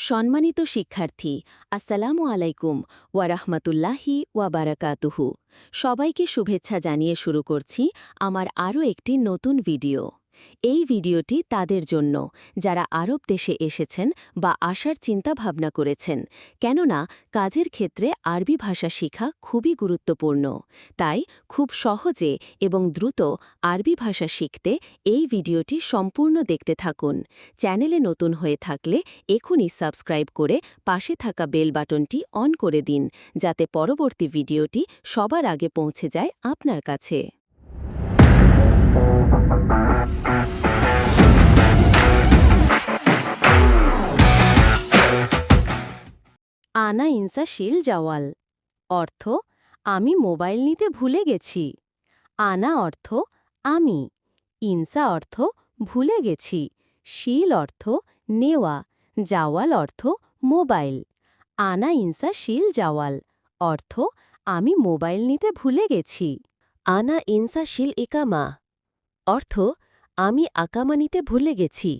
সম্মানিত শিক্ষার্থী, আসসালামু আলাইকুম ওয়ারাহমাতুল্লাহি ওয়াবারাকাতুহু সবাইকে শুভেচ্ছা জানিয়ে শুরু করছি আমার আরও একটি নতুন ভিডিও। এই ভিডিওটি তাদের জন্য, যারা আরব দেশে এসেছেন বা আসার চিন্তাভাবনা করেছেন, কেননা কাজের ক্ষেত্রে আরবি ভাষা শেখা খুবই গুরুত্বপূর্ণ। তাই খুব সহজে এবং দ্রুত আরবি ভাষা শিখতে এই ভিডিওটি সম্পূর্ণ দেখতে থাকুন। চ্যানেলে নতুন হয়ে থাকলে এখনই সাবস্ক্রাইব করে পাশে থাকা বেল বাটনটি অন করে দিন, যাতে পরবর্তী ভিডিওটি সবার আগে পৌঁছে যায় আপনার কাছে। আনা ইনসাশীল জাওয়াল। অর্থ, আমি মোবাইল নিতে ভুলে গেছি। আনা অর্থ, আমি। ইনসা অর্থ, ভুলে গেছি। শীল অর্থ, নেওয়া। জাওয়াল অর্থ, মোবাইল। আনা ইনসা শীল জাওয়াল। অর্থ, আমি মোবাইল নিতে ভুলে গেছি। আনা ইনসা শিল ইকামা। অর্থ আমি আকামানিতে ভুলে গেছি।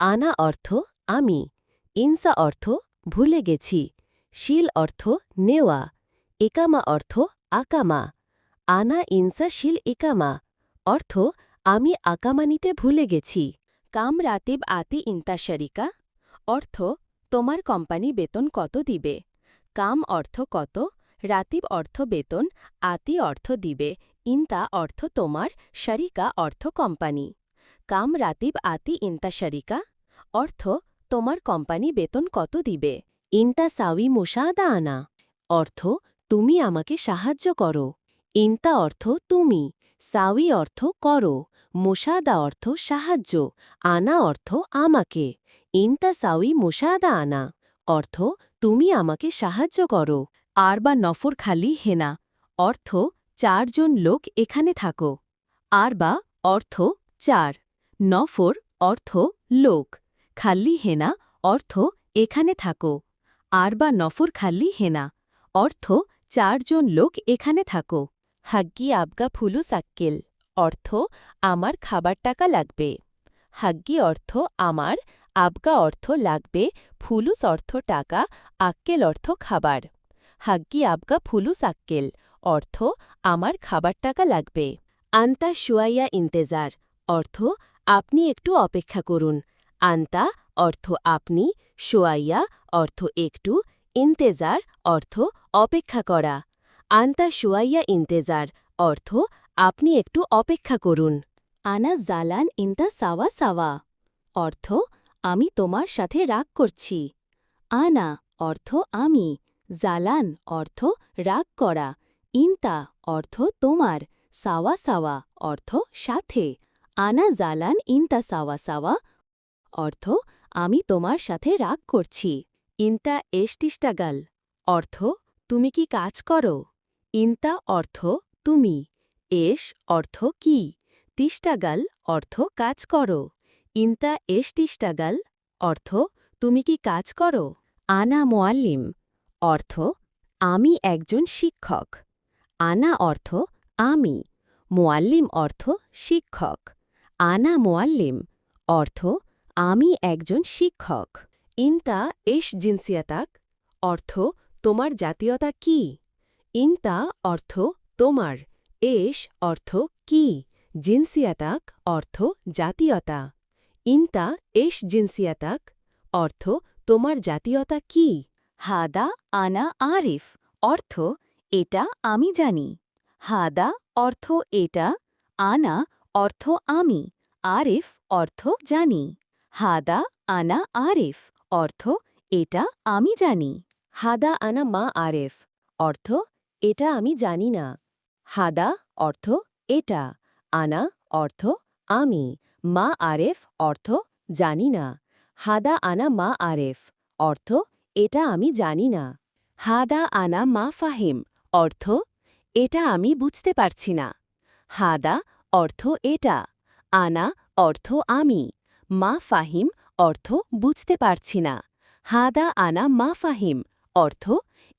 আনা অর্থ আমি, ইনসা অর্থ ভুলে গেছি, শিল অর্থ নেওয়া, একামা অর্থ আকামা, আনা, ইনসা, শিল, একামা অর্থ আমি আকামানিতে ভুলে গেছি। কাম রাতিব আতি ইন্তাশারিকা অর্থ তোমার কোম্পানি বেতন কত দিবে। কাম অর্থ কত, রাতিব অর্থ বেতন, আতি অর্থ দিবে, ইন্তা অর্থ তোমার, শারিকা অর্থ কোম্পানি। কাম রাতিব আতি ইন্তা শারিকা, অর্থ, তোমার কোম্পানি বেতন কত দিবে? ইন্তা সাউি মুসাদা আনা অর্থ, তুমি আমাকে সাহায্য করো। ইন্তা অর্থ, তুমি সাউি অর্থ করো, মুসাদা অর্থ সাহায্য, আনা অর্থ আমাকে। ইন্তা সাউি মুসাদা আনা অর্থ, তুমি আমাকে সাহায্য করো। আর বা নফর খালি হেনা, অর্থ, চারজন লোক এখানে থাকো। আর বা অর্থ, চার। নফর অর্থ লোক, খাল্লি হেনা অর্থ এখানে থাকো। আর বা নফর খাল্লি হেনা অর্থ চারজন লোক এখানে থাকো। হাগ্গি আবগা ফুলু সাক্কেল অর্থ আমার খাবার টাকা লাগবে। হাগ্গি অর্থ আমার, আবগা অর্থ লাগবে ফুলুস অর্থ টাকা, আক্কেল অর্থ খাবার। হাগ্গি আবগা ফুলুস আক্কেল অর্থ আমার খাবার টাকা লাগবে। আন্তা শুয়াইয়া ইন্তেজার অর্থ আপনি একটু অপেক্ষা করুন। আন্তা, অর্থ আপনি শোয়াইয়া অর্থ একটু, ইন্তেজার, অর্থ অপেক্ষা করা। আন্তা শুয়াইয়া ইন্তেজার, অর্থ আপনি একটু অপেক্ষা করুন। আনা জালান ইন্তা সাওয়া সাওয়া। অর্থ, আমি তোমার সাথে রাগ করছি। আনা, অর্থ আমি। জালান, অর্থ রাগ করা। ইন্তা, অর্থ তোমার। সাওয়া সাওয়া, অর্থ সাথে। আনা জালান ইন্তা সাওয়া সাওয়া, অর্থ, আমি তোমার সাথে রাগ করছি। ইন্তা এষ্টিষ্টাগাল অর্থ, তুমি কি কাজ করো? ইন্তা অর্থ, তুমি। এস অর্থ কি? তিষ্টাগাল অর্থ কাজ করো। ইন্তা এষ্টিষ্টাগাল অর্থ, তুমি কি কাজ করো? আনা মোয়াল্লিম অর্থ, আমি একজন শিক্ষক। আনা অর্থ, আমি। মোয়াল্লিম অর্থ শিক্ষক। আনা মোয়াল্লিম অর্থ আমি একজন শিক্ষক। ইন্তা এশ জিনসিয়াতাক, অর্থ তোমার জাতীয়তা কি? ইন্তা অর্থ তোমার এশ অর্থ কি? জিনসিয়াতাক অর্থ জাতীয়তা। ইন্তা এশ জিনসিয়াতাক, অর্থ তোমার জাতীয়তা কি? হাদা আনা আরিফ, অর্থ এটা আমি জানি। হাদা অর্থ এটা, আনা অর্থ আমি, আরিফ অর্থ জানি, হাদা আনা আরিফ অর্থ এটা আমি জানি, হাদা আনা মা আরেফ অর্থ এটা আমি জানি না, হাদা অর্থ এটা, আনা অর্থ আমি, মা আরেফ অর্থ জানি না, হাদা আনা মা আরেফ অর্থ এটা আমি জানি না, হাদা আনা মা ফাহিম অর্থ এটা আমি বুঝতে পারছি না, হাদা অর্থ এটা, আনা অর্থ আমি, মা ফাহিম অর্থ বুঝতে পারছি না, হাদা আনা মা ফাহিম অর্থ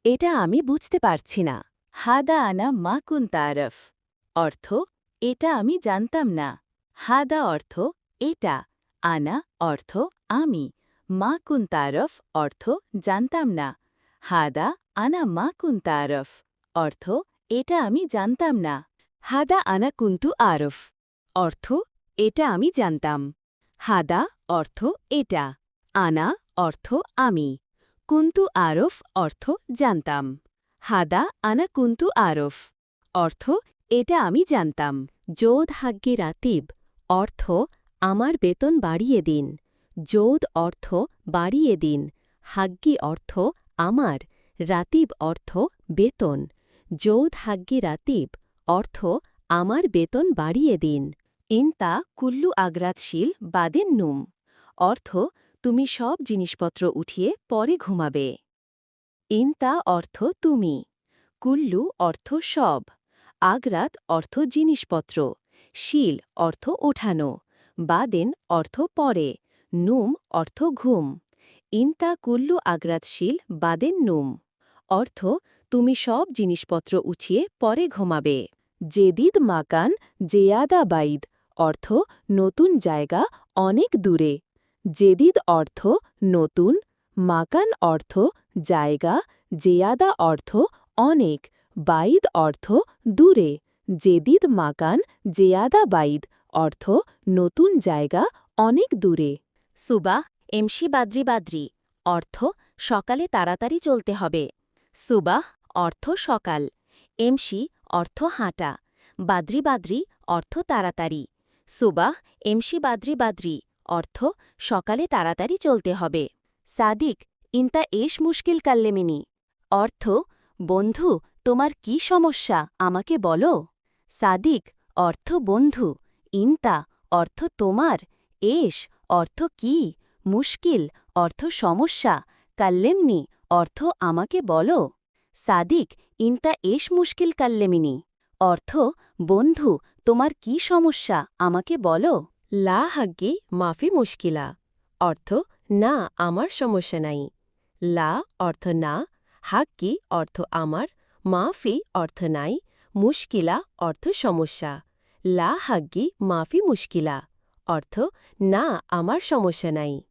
এটা আমি বুঝতে পারছি না, হাদা আনা মা কুন্তারফ অর্থ এটা আমি জানতাম না, হাদা অর্থ এটা, আনা অর্থ আমি, মা কুন তারফ অর্থ জানতাম না, হাদা আনা মা কুন তারফ অর্থ এটা আমি জানতাম না। হাদা আনা কুন্তু আরফ। অর্থ, এটা আমি জানতাম। হাদা অর্থ, এটা। আনা অর্থ, আমি। কুন্তু আরফ অর্থ, জানতাম। হাদা আনা কুন্তু আরফ। অর্থ, এটা আমি জানতাম। যোধ হাগ্গি রাতিব। অর্থ, আমার বেতন বাড়িয়ে দিন। যোধ অর্থ, বাড়িয়ে দিন। হাগ্গি অর্থ, আমার। রাতিব অর্থ, বেতন। যোধ হাগ্গি রাতিব। অর্থ, আমার বেতন বাড়িয়ে দিন। ইনতা কুল্লু আগ্রাতশীল বাদেন নুম। অর্থ, তুমি সব জিনিসপত্র উঠিয়ে পরে ঘুমাবে। ইনতা অর্থ, তুমি। কুল্লু অর্থ, সব। আগ্রাত অর্থ, জিনিসপত্র। শিল অর্থ, ওঠানো। বাদেন অর্থ, পরে। নুম অর্থ, ঘুম। ইনতা কুল্লু আগ্রাতশীল বাদেন নুম। অর্থ, তুমি সব জিনিসপত্র উঠিয়ে পরে ঘুমাবে। জেদিদ মাকান জেয়াদা বাইদ অর্থ নতুন জায়গা, অনেক দূরে। জেদিদ অর্থ নতুন, মাকান অর্থ জায়গা, জেয়াদা অর্থ অনেক, বাইদ অর্থ দূরে। জেদিদ মাকান জেয়াদা বাইদ অর্থ নতুন জায়গা, অনেক দূরে। সুবাহ এমসি বাদ্রি বাদ্রি, অর্থ সকালে তাড়াতাড়ি চলতে হবে। সুবাহ, অর্থ সকাল। এমসি অর্থ হাঁটা। বাদ্রি বাদ্রি, অর্থ তাড়াতাড়ি। সুবাহ, এমসি বাদ্রি বাদ্রি, অর্থ সকালে তাড়াতাড়ি চলতে হবে। সাদিক, ইন্তা এস মুশকিল কাল্লেমিনি। অর্থ, বন্ধু, তোমার কি সমস্যা, আমাকে বলো। সাদিক, অর্থ বন্ধু, ইন্তা, অর্থ তোমার এস অর্থ কি, মুশকিল, অর্থ সমস্যা, কাল্লেমনি, অর্থ আমাকে বলো। সাদিক, ইন্তা এস মুশকিল কাল্লেমিনি। অর্থ, বন্ধু, তোমার কি সমস্যা? আমাকে বলো। লা হাগ্গি, মাফি মুশকিলা। অর্থ, না, আমার সমস্যা নাই। লা অর্থ, না হাক্কি অর্থ, আমার। মাফি অর্থ, নাই। মুশকিলা অর্থ, সমস্যা। লা হাগ্গি, মাফি মুশকিলা। অর্থ, না, আমার সমস্যা নাই।